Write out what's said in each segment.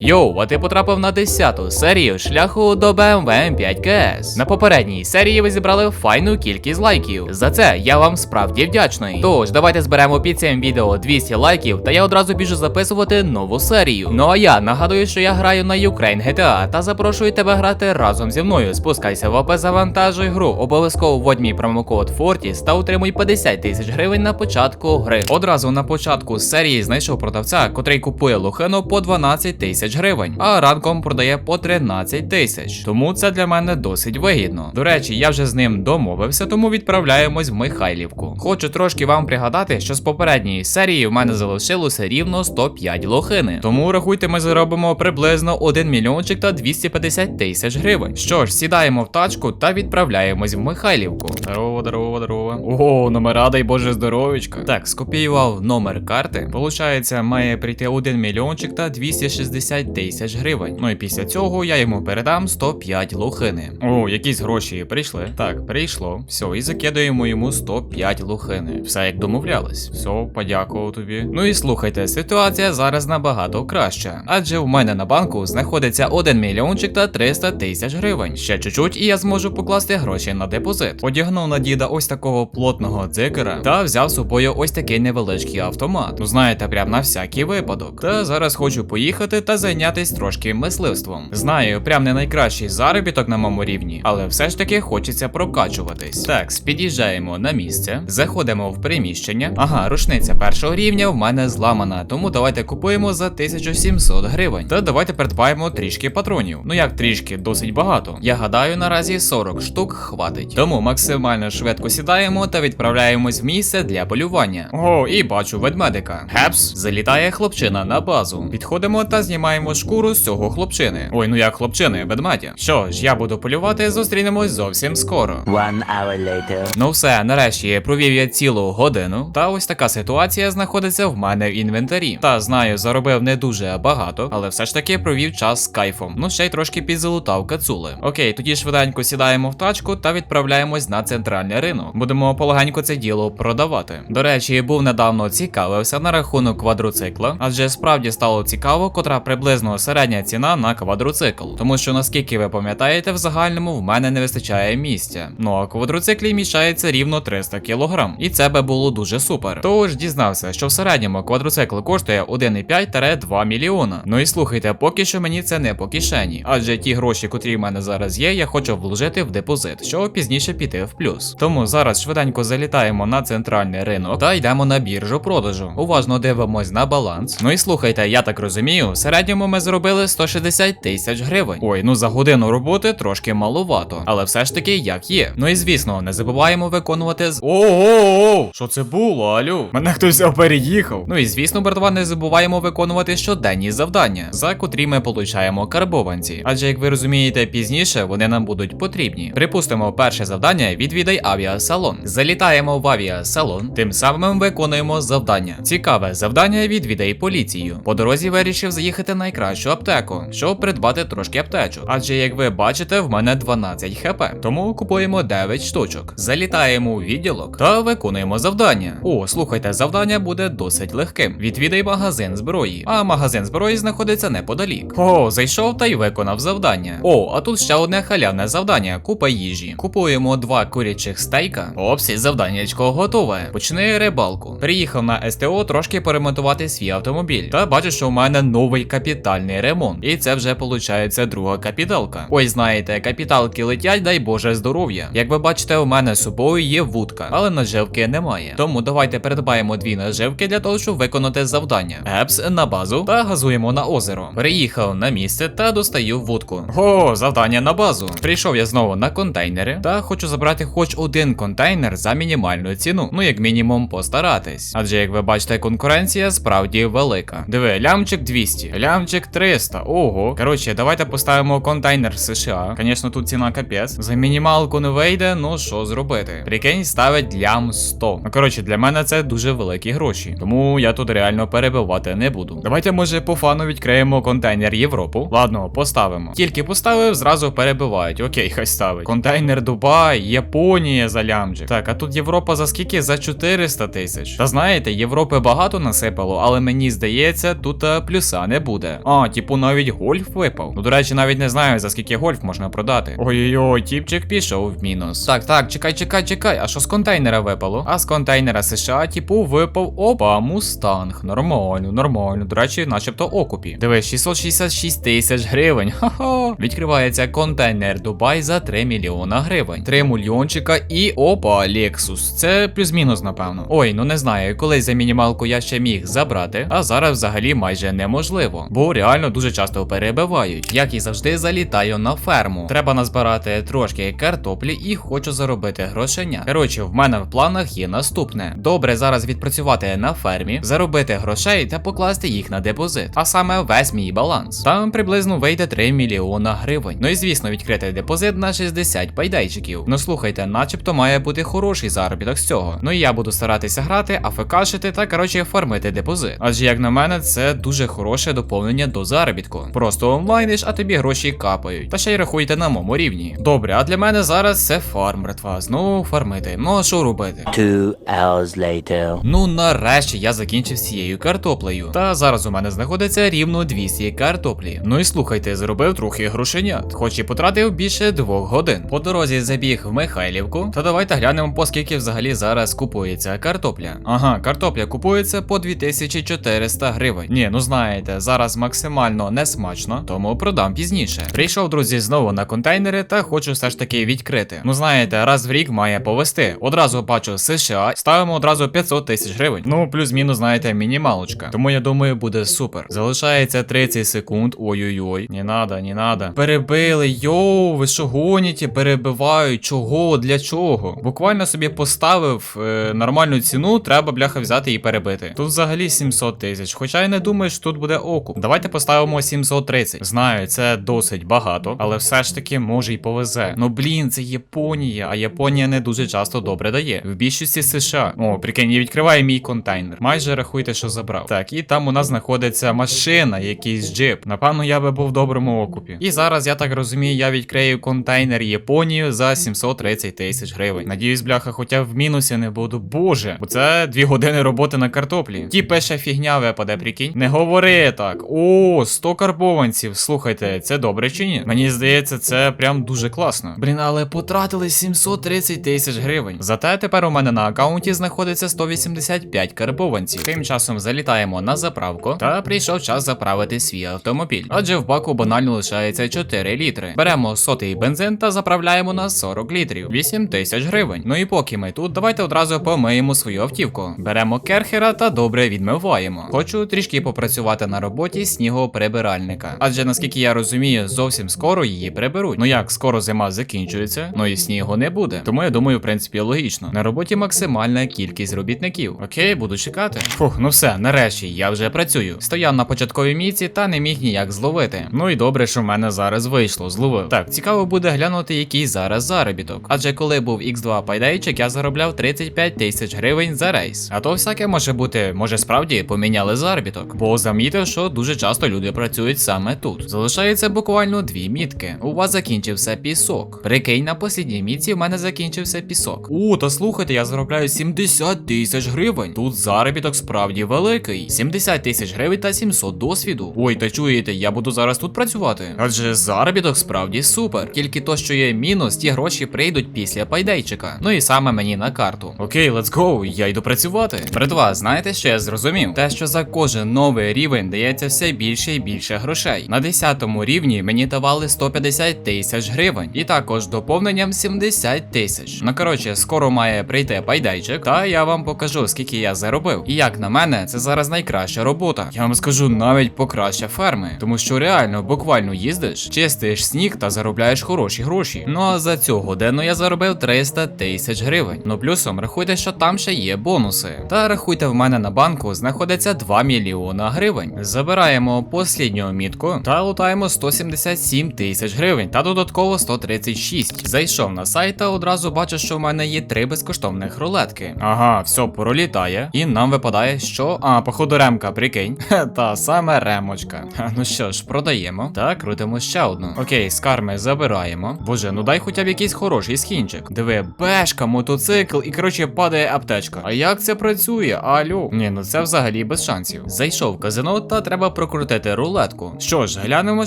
Йоу, а ти потрапив на 10-ту серію шляху до BMW M5 KS. На попередній серії ви зібрали файну кількість лайків. За це я вам справді вдячний. Тож, давайте зберемо під цим відео 200 лайків, та я одразу біжу записувати нову серію. Ну а я нагадую, що я граю на Ukraine GTA та запрошую тебе грати разом зі мною. Спускайся в ОП, завантажуй гру. Обов'язково вводь мій промокод Fortis та отримуй 50 тисяч гривень на початку гри. Одразу на початку серії знайшов продавця, котрий купує лохину по 12 тисяч гривень, а ранком продає по 13 тисяч. Тому це для мене досить вигідно. До речі, я вже з ним домовився, тому відправляємось в Михайлівку. Хочу трошки вам пригадати, що з попередньої серії в мене залишилося рівно 105 лохини. Тому рахуйте, ми заробимо приблизно 1 мільйончик та 250 тисяч гривень. Що ж, сідаємо в тачку та відправляємось в Михайлівку. Здорово, здорово, здорово. Ого, номера, дай Боже здоровічка. Так, скопіював номер карти. Получається, має прийти 1 мільйончик та 260 тисяч гривень. Ну і після цього я йому передам 105 лохини. О, якісь гроші прийшли. Так, прийшло. Все, і закидуємо йому 105 лохини. Все як домовлялись. Все, подякував тобі. Ну і слухайте, ситуація зараз набагато краща. Адже в мене на банку знаходиться 1 мільйончик та 300 тисяч гривень. Ще чуть-чуть, і я зможу покласти гроші на депозит. Одягнув на діда ось такого плотного дзикера та взяв з собою ось такий невеличкий автомат. Ну знаєте, прям на всякий випадок. Та зараз хочу поїхати та зайнятись трошки мисливством. Знаю, прям не найкращий заробіток на моєму рівні, але все ж таки хочеться прокачуватись. Так, під'їжджаємо на місце, заходимо в приміщення. Ага, рушниця першого рівня в мене зламана, тому давайте купуємо за 1700 гривень. Та давайте придбаємо трішки патронів. Ну як трішки, досить багато. Я гадаю, наразі 40 штук хватить. Тому максимально швидко сідаємо та відправляємось в місце для полювання. О, і бачу ведмедика. Гепс, залітає хлопчина на базу. Підходимо та знімаємо шкуру з цього хлопчини. Ой, ну як хлопчини, ведмедя. Що ж, я буду полювати, зустрінемось зовсім скоро. One hour later. Ну все, нарешті провів я цілу годину. Та ось така ситуація знаходиться в мене в інвентарі. Та знаю, заробив не дуже багато, але все ж таки провів час з кайфом. Ну ще й трошки підзалутав кацули. Окей, тоді швиденько сідаємо в тачку та відправляємось на центральний ринок. Будемо полегенько це діло продавати. До речі, був недавно цікавився на рахунок квадроцикла, адже справді стало цікаво, котра приблизно середня ціна на квадроцикл. Тому що наскільки ви пам'ятаєте, в загальному в мене не вистачає місця. Ну а квадроциклі міщається рівно 300 кг. І це би було дуже супер. Тож дізнався, що в середньому квадроцикл коштує 1,5-2 мільйона. Ну і слухайте, поки що мені це не по кишені, адже ті гроші, котрі в мене зараз є, я хочу вложити в депозит, щоб пізніше піти в плюс. Тому зараз швиденько залітаємо на центральний ринок та йдемо на біржу продажу. Уважно дивимось на баланс. Ну і слухайте, я так розумію, в середньому ми зробили 160 тисяч гривень. Ой, ну за годину роботи трошки маловато, але все ж таки як є. Ну і звісно, не забуваємо виконувати з. Ого, що це було, алю? Мене хтось переїхав. Ну і звісно, братва, не забуваємо виконувати щоденні завдання, за котрі ми получаємо карбованці. Адже, як ви розумієте, пізніше вони нам будуть потрібні. Припустимо, перше завдання відвідай авіасалон. Залітаємо в авіасалон, тим самим виконуємо завдання. Цікаве завдання відвідай поліцію. По дорозі вирішив заїхати на найкращу аптеку, щоб придбати трошки аптечок. Адже, як ви бачите, в мене 12 хп, тому купуємо 9 штучок. Залітаємо у відділок та виконуємо завдання. О, слухайте, завдання буде досить легким. Відвідай магазин зброї, а магазин зброї знаходиться неподалік. О, зайшов та й виконав завдання. О, а тут ще одне халявне завдання: купа їжі. Купуємо два курячих стейка. Опсі, завданнячко готове. Почни рибалку. Приїхав на СТО трошки поремонтувати свій автомобіль. Та бачу, що у мене новий капітальний ремонт. І це вже виходить друга капіталка. Ой, знаєте, капіталки летять, дай Боже здоров'я. Як ви бачите, у мене з собою є вудка, але наживки немає. Тому давайте придбаємо дві наживки для того, щоб виконати завдання. Епс на базу та газуємо на озеро. Приїхав на місце та достаю вудку. О, завдання на базу. Прийшов я знову на контейнери та хочу забрати хоч один контейнер за мінімальну ціну. Ну, як мінімум, постаратись. Адже, як ви бачите, конкуренція справді велика. Диви, лямчик 200, лямчик 300. Ого. Коротше, давайте поставимо контейнер США. Звісно, тут ціна капець. За мінімалку не вийде, ну що зробити? Прикинь, ставить лям 100. Ну коротше, для мене це дуже великі гроші. Тому я тут реально перебивати не буду. Давайте, може, по фану відкриємо контейнер Європу. Ладно, поставимо. Тільки поставив, зразу перебивають. Окей, хай ставить. Контейнер Дубай, Японія за лямчик. Так, а тут Європа за скільки? За 400 тисяч. Та знаєте, Європи багато насипало, але мені здається, тут е, плюса не буде. А, типу, навіть гольф випав. Ну, до речі, навіть не знаю, за скільки гольф можна продати. Ой-ой-ой, тіпчик пішов в мінус. Так, так, чекай, чекай, чекай. А що з контейнера випало? А з контейнера США, типу, випав опа, мустанг. Нормально, нормально. До речі, начебто окупі. Дивись, 666 тисяч гривень. Ха-ха. Відкривається контейнер Дубай за 3 мільйона гривень. 3 мільйончика і опа, Lexus. Це плюс-мінус, напевно. Ой, ну не знаю, колись за мінімалку я ще міг забрати, а зараз взагалі майже неможливо, бо реально дуже часто перебивають. Як і завжди, залітаю на ферму. Треба назбирати трошки картоплі і хочу заробити грошеня. Коротше, в мене в планах є наступне: добре зараз відпрацювати на фермі, заробити грошей та покласти їх на депозит, а саме весь мій баланс. Там приблизно вийде 3 мільйона гривень. Ну і звісно, відкрити депозит на 60 пайдайчиків. Ну слухайте, начебто має бути хороший заробіток з цього. Ну і я буду старатися грати, афекашити та коротше фармити депозит. Адже як на мене, це дуже хороше доповнення до заробітку. Просто онлайниш, а тобі гроші капають. Та ще й рахуйте на моєму рівні. Добре, а для мене зараз це фарм, братва. Знову фармити. Ну а що робити? Two hours later. Ну нарешті я закінчив з цією картоплею. Та зараз у мене знаходиться рівно 200 картоплі. Ну і слухайте, зробив трохи грошенят, хоч і потратив більше двох годин. По дорозі забіг в Михайлівку. Та давайте глянемо, по скільки взагалі зараз купується картопля. Ага, картопля купується по 2400 гривень. Ні, ну знаєте, зараз максимально не смачно, тому продам пізніше. Прийшов, друзі, знову на контейнери та хочу все ж таки відкрити. Ну знаєте, раз в рік має повести. Одразу бачу США, ставимо одразу 500 тисяч гривень. Ну, плюс-мінус, знаєте, мінімалочка. Тому я думаю, буде супер. Залишається 30 секунд. Ой-ой-ой. Не надо, не надо. Перебили, йоу, ви що гоніте, перебивають. Чого? Для чого? Буквально собі поставив е, нормальну ціну, треба бляха взяти і перебити. Тут взагалі 700 тисяч. Хоча я не думаю, що тут буде окуп. Давайте поставимо 730. Знаю, це досить багато, але все ж таки може й повезе. Ну блін, це Японія, а Японія не дуже часто добре дає. В більшості США. О, прикинь, я відкриваю мій контейнер. Майже рахуйте, що забрав. Так, і там у нас знаходиться машина, якийсь джип. Напевно, я би був в доброму окупі. І зараз, я так розумію, я відкрию контейнер Японію за 730 тисяч гривень. Надіюсь, бляха, хоча в мінусі не буду. Боже, бо це дві години роботи на картоплі. Ті пише фігня випаде, прикинь. Не говори так. О, 100 карбованців. Слухайте, це добре чи ні? Мені здається, це прям дуже класно. Блін, але потратили 730 тисяч гривень. Зате тепер у мене на аккаунті знаходиться 185 карбованців. Тим часом залітаємо на заправку та прийшов час заправити свій автомобіль. Адже в баку банально лишається 4 літри. Беремо сотий бензин та заправляємо на 40 літрів. 8 тисяч гривень. Ну і поки ми тут, давайте одразу помиємо свою автівку. Беремо керхера та добре відмиваємо. Хочу трішки попрацювати на роботі снігоприбиральника. Адже наскільки я розумію, зовсім скоро її приберуть. Ну як скоро зима закінчується, ну і снігу не буде. Тому я думаю, в принципі, логічно. На роботі максимальна кількість робітників. Окей, буду чекати. Фух, ну все, нарешті, я вже працюю. Стояв на початковій міці та не міг ніяк зловити. Ну і добре, що в мене зараз вийшло, зловив. Так, цікаво буде глянути, який зараз заробіток. Адже коли був X2 пайдайчик, я заробляв 35 тисяч гривень за рейс. А то всяке може бути, може справді поміняли заробіток. Бо замітив, що дуже часто люди працюють саме тут. Залишається буквально дві мітки. У вас закінчився пісок. Прикинь, на послідній мітці в мене закінчився пісок. О, та слухайте, я заробляю 70 тисяч гривень. Тут заробіток справді великий. 70 тисяч гривень та 700 досвіду. Ой, та чуєте, я буду зараз тут працювати. Адже заробіток справді супер. Тільки то, що є мінус, ті гроші прийдуть після пайдейчика. Ну і саме мені на карту. Окей, let's go, я йду працювати. Братва, знаєте, що я зрозумів? Те, що за кожен новий рівень дається все більше і більше грошей. На 10 рівні мені давали 150 тисяч гривень, і також доповненням 70 тисяч. Ну коротше, скоро має прийти пайдайчик, та я вам покажу, скільки я заробив. І як на мене, це зараз найкраща робота. Я вам скажу навіть покраща ферми, тому що реально буквально їздиш, чистиш сніг та заробляєш хороші гроші. Ну а за цю годину я заробив 300 тисяч гривень. Ну плюсом рахуйте, що там ще є бонуси. Та рахуйте, в мене на банку знаходиться 2 мільйона гривень. Забираємо послідню мітку та лутаємо 177 тисяч гривень та додатково 136. Зайшов на сайт та одразу бачу, що в мене є три безкоштовних рулетки. Ага, все пролітає, і нам випадає, що. А, походу, ремка, прикинь. Та саме ремочка. Ну що ж, продаємо. Та крутимо ще одну. Окей, скарми забираємо. Боже, ну дай хоча б якийсь хороший скінчик. Диви, ТТшка, мотоцикл і коротше падає аптечка. А як це працює? Алло? Ні, ну це взагалі без шансів. Зайшов в казино та треба прокрутити рулетку. Що ж, глянемо,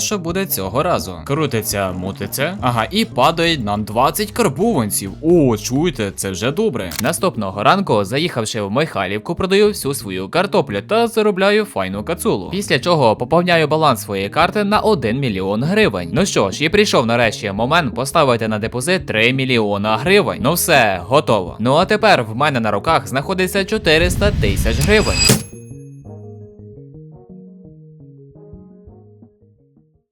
що буде цього разу. Крутиться, мутиться. Ага, і падає нам 20 карбованців. О, чуєте, це вже добре. Наступного ранку, заїхавши в Михайлівку, продаю всю свою картоплю та заробляю файну кацулу. Після чого поповняю баланс своєї карти на 1 мільйон гривень. Ну що ж, і прийшов нарешті момент поставити на депозит 3 мільйона гривень. Ну все, готово. Ну а тепер в мене на руках знаходиться 400 тисяч гривень.